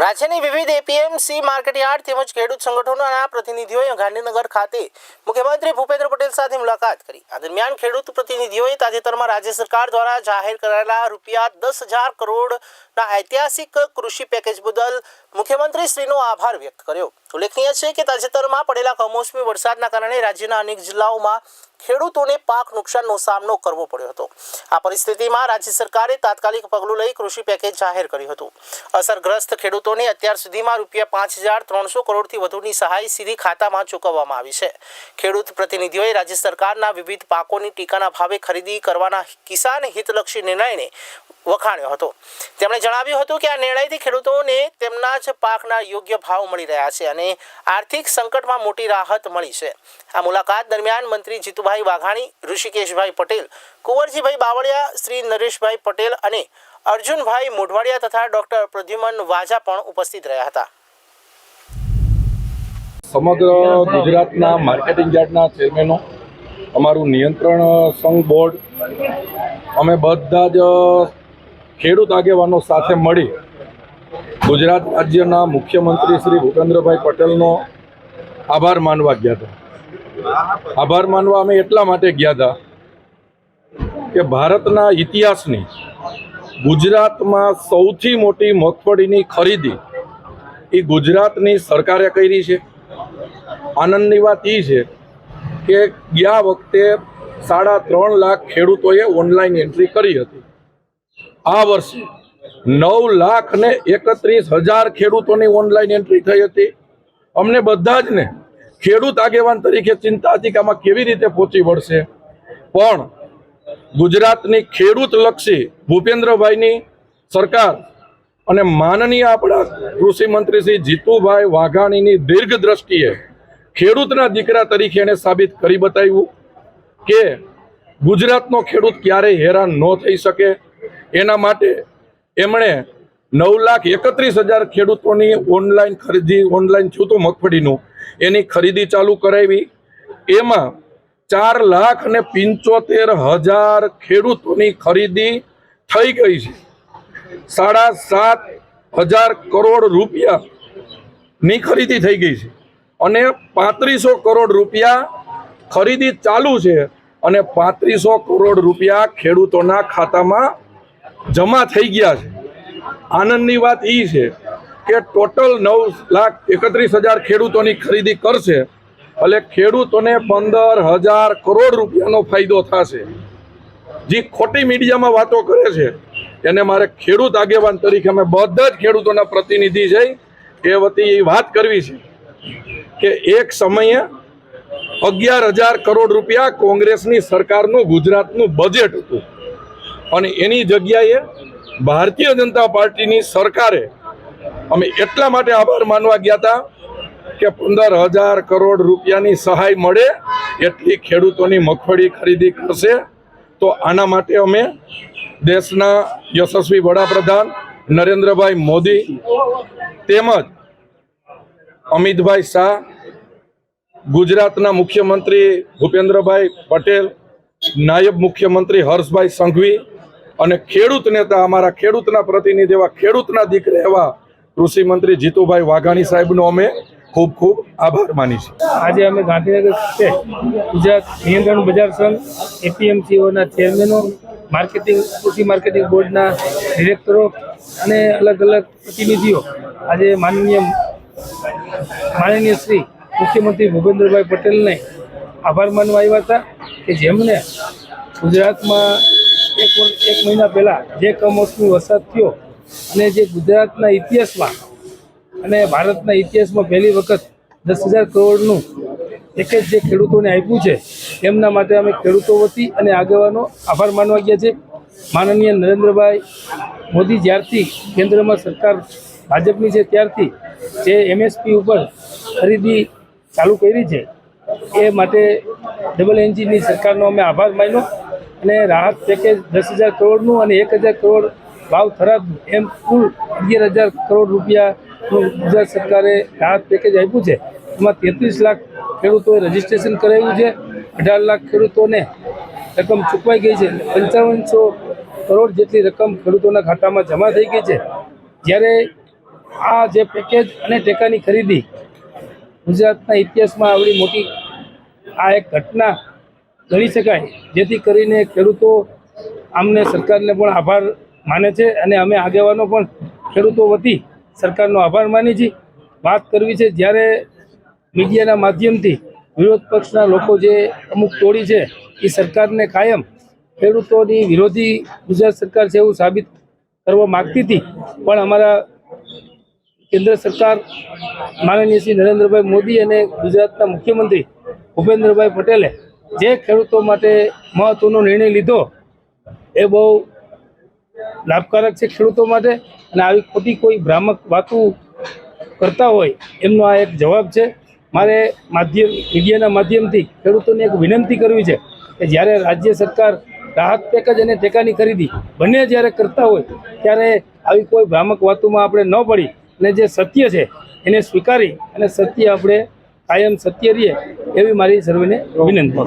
રાજ્યની વિવિધ APMC market yard તેમજ ખેડૂત સંગઠનોના પ્રતિનિધિઓએ ગાંધીનગર ખાતે મુખ્યમંત્રી ભૂપેન્દ્ર પટેલ સાથે મુલાકાત કરી. આ દરમિયાન ખેડૂત પ્રતિનિધિઓએ તાજેતરમાં રાજ્ય સરકાર દ્વારા જાહેર કરાયેલા રૂપિયા દસ હજાર કરોડના ઐતિહાસિક કૃષિ પેકેજ બદલ મુખ્યમંત્રી શ્રીનો આભાર વ્યક્ત કર્યો. ઉલ્લેખનીય છે કે તાજેતરમાં પડેલા કમોસમી વરસાદના કારણે રાજ્યના અનેક જિલ્લાઓમાં ખેડૂતોને પાક નુકસાનનો સામનો કરવો પડ્યો હતો. આ પરિસ્થિતિમાં રાજ્ય સરકારે તાત્કાલિક પગલું લઈ કૃષિ પેકેજ જાહેર કર્યું હતું. અસરગ્રસ્ત ખેડૂતોને અત્યાર સુધીમાં રૂપિયા પાંચ હજાર ત્રણસો કરોડથી વધુની સહાય સીધી ખાતામાં ચૂકવવામાં આવી છે. ખેડૂત પ્રતિનિધિઓએ રાજ્ય સરકારના વિવિધ પાકોની ટીકાના ભાવે ખરીદી કરવાના કિસાન હિતલક્ષી નિર્ણયને વખાણ્યો હતો. તેમણે જણાવ્યું હતું કે આ નિર્ણયથી ખેડૂતોને તેમના જ પાકના યોગ્ય ભાવ મળી રહ્યા છે અને આર્થિક સંકટમાં મોટી રાહત મળી છે. આ મુલાકાત દરમિયાન મંત્રી જીતુભાઈ વાઘાણી, ઋષિકેશભાઈ પટેલ, કુંવરજીભાઈ બાવળિયા, શ્રી નરેશભાઈ પટેલ અને અર્જુનભાઈ મોઢવાડિયા તથા ડોક્ટર પ્રદ્યુમન વાજા પણ ઉપસ્થિત રહ્યા હતા. સમગ્ર ગુજરાતના માર્કેટિંગ યાર્ડના ચેરમેનો, અમારું નિયંત્રણ સંઘ બોર્ડ, અમે બધા જ ખેડૂત આગેવાનો સાથે મળી ગુજરાત રાજ્યના મુખ્યમંત્રી શ્રી ભૂપેન્દ્રભાઈ પટેલનો આભાર માનવા ગયા હતા. આભાર માનવા અમે એટલા માટે ગયા હતા કે ભારતના ઇતિહાસની ગુજરાતમાં સૌથી મોટી મગફળીની ખરીદી એ ગુજરાતની સરકારે કરી છે. આનંદની વાત એ છે કે ગયા વખતે સાડા ત્રણ લાખ ખેડૂતોએ ઓનલાઈન એન્ટ્રી કરી હતી. આ વર્ષે નવ લાખ ને એકત્રીસ હજાર ખેડૂતોની ઓનલાઈન એન્ટ્રી થઈ હતી. અમને બધા જ ને ખેડૂત આગેવાન તરીકે ચિંતા હતી કે આમાં કેવી રીતે પહોંચી વળશે. પણ ગુજરાતની ખેડૂત લક્ષી ભૂપેન્દ્રભાઈની સરકાર અને માનનીય આપણા કૃષિ મંત્રી શ્રી જીતુભાઈ વાઘાણીની દીર્ઘ દ્રષ્ટિએ ખેડૂતના દીકરા તરીકે એને સાબિત કરી બતાવ્યું કે ગુજરાતનો ખેડૂત ક્યારેય હેરાન ન થઈ શકે. એના માટે એમણે નવ લાખ એકત્રીસ હજાર ખેડૂતોની ઓનલાઈન ખરીદી, ઓનલાઈન હતું મગફળીનું એની ખરીદી ચાલુ કરાવી. એમાં ચાર લાખ ને પંચોતેર હજાર ખેડૂતોની ખરીદી થઈ ગઈ છે. સાડા સાત હજાર કરોડ રૂપિયાની ખરીદી થઈ ગઈ છે અને પાંત્રીસો કરોડ રૂપિયા ખરીદી ચાલુ છે અને પાંત્રીસો કરોડ રૂપિયા ખેડૂતોના ખાતામાં જમા થઈ ગયા છે. આનંદની વાત એ છે કે ટોટલ નવ લાખ એકત્રીસ હજાર ખેડૂતોની ખરીદી કરશે, એટલે ખેડૂતોને પંદર હજાર કરોડ રૂપિયાનો ફાયદો થશે. જે ખોટી મીડિયામાં વાતો કરે છે, એને મારે ખેડૂત આગેવાન તરીકે અમે બધા જ ખેડૂતોના પ્રતિનિધિ છે, એ વતી એ વાત કરવી છે કે એક સમયે અગિયાર હજાર કરોડ રૂપિયા કોંગ્રેસની સરકારનું ગુજરાતનું બજેટ હતું. અને એની જગ્યાએ ભારતીય જનતા પાર્ટીની સરકારે અમે એટલા માટે આભાર માનવા ગયા હતા કે પંદર હજાર કરોડ રૂપિયાની સહાય મળે એટલી ખેડૂતોની મગફળી ખરીદી કરશે. તો આના માટે અમે દેશના યશસ્વી વડાપ્રધાન નરેન્દ્રભાઈ મોદી તેમજ અમિતભાઈ શાહ, ગુજરાતના મુખ્યમંત્રી ભૂપેન્દ્રભાઈ પટેલ, નાયબ મુખ્યમંત્રી હર્ષભાઈ સંઘવી અને ખેડૂત નેતા અમારા ખેડૂતના પ્રતિનિધિ એવા ખેડૂતના દીકરા એવા કૃષિ મંત્રી જીતુભાઈ વાઘાણી સાહેબનો અમે ખૂબ ખૂબ આભાર માની છે આજે અમે ગાંધીનગર છે, ગુજરાત નિયંત્રણ બજાર સંઘ, એપીએમસીઓના ચેરમેનો, માર્કેટિંગ, કૃષિ માર્કેટિંગ બોર્ડના ડિરેક્ટરો અને અલગ અલગ પ્રતિનિધિઓ. આજે માનનીય માનનીય શ્રી મુખ્યમંત્રી ભૂપેન્દ્રભાઈ પટેલને આભાર માનવા આવ્યા હતા કે જેમને ગુજરાતમાં એક એક મહિના પહેલાં જે કમોસમી વરસાદ થયો અને જે ગુજરાતના ઇતિહાસમાં અને ભારતના ઇતિહાસમાં પહેલી વખત દસ હજાર કરોડનું પેકેજ જે ખેડૂતોને આપ્યું છે એમના માટે અમે ખેડૂતો વતી અને આગેવાનો આભાર માનવા ગયા છે. માનનીય નરેન્દ્રભાઈ મોદી જ્યારથી કેન્દ્રમાં સરકાર ભાજપની છે, ત્યારથી જે એમએસપી ઉપર ખરીદી ચાલુ કરી છે, એ માટે ડબલ એન્જિનની સરકારનો અમે આભાર માન્યો. અને રાહત પેકેજ દસ હજાર કરોડનું અને એક હજાર કરોડ ભાવ થરાદનું એમ કુલ અગિયાર હજાર કરોડ રૂપિયાનું ગુજરાત સરકારે રાહત પેકેજ આપ્યું છે. એમાં તેત્રીસ લાખ ખેડૂતોએ રજીસ્ટ્રેશન કરાવ્યું છે. અઢાર લાખ ખેડૂતોને રકમ ચૂકવાઈ ગઈ છે. પંચાવનસો કરોડ જેટલી રકમ ખેડૂતોના ખાતામાં જમા થઈ ગઈ છે. જ્યારે આ જે પેકેજ અને ટેકાની ખરીદી ગુજરાતના ઇતિહાસમાં આવડી મોટી આ એક ઘટના ગણી શકાય. જેથી કરીને ખેડૂતો આમને સરકારને પણ આભાર માને છે અને અમે આગેવાનો પણ ખેડૂતો વતી સરકારનો આભાર માની છીએ વાત કરવી છે જ્યારે મીડિયાના માધ્યમથી વિરોધ પક્ષના લોકો જે અમુક તોડી છે એ સરકારને કાયમ ખેડૂતોની વિરોધી ગુજરાત સરકાર છે એવું સાબિત કરવા માગતી હતી. પણ અમારા કેન્દ્ર સરકાર માનનીય શ્રી નરેન્દ્રભાઈ મોદી અને ગુજરાતના મુખ્યમંત્રી ભૂપેન્દ્રભાઈ પટેલે જે ખેડૂતો માટે મહત્વનો નિર્ણય લીધો એ બહુ લાભકારક છે ખેડૂતો માટે અને આવી ખોટી કોઈ ભ્રામક વાતો કરતા હોય એમનો આ એક જવાબ છે. મારે માધ્યમ, મીડિયાના માધ્યમથી ખેડૂતોને એક વિનંતી કરવી છે કે જ્યારે રાજ્ય સરકાર રાહત પેકેજ અને ટેકાની ખરીદી બંને જ્યારે કરતા હોય ત્યારે આવી કોઈ ભ્રામક વાતોમાં આપણે ન પડી અને જે સત્ય છે એને સ્વીકારી અને સત્ય આપણે કાયમ સત્ય રહીએ એવી મારી સર્વેને વિનંતી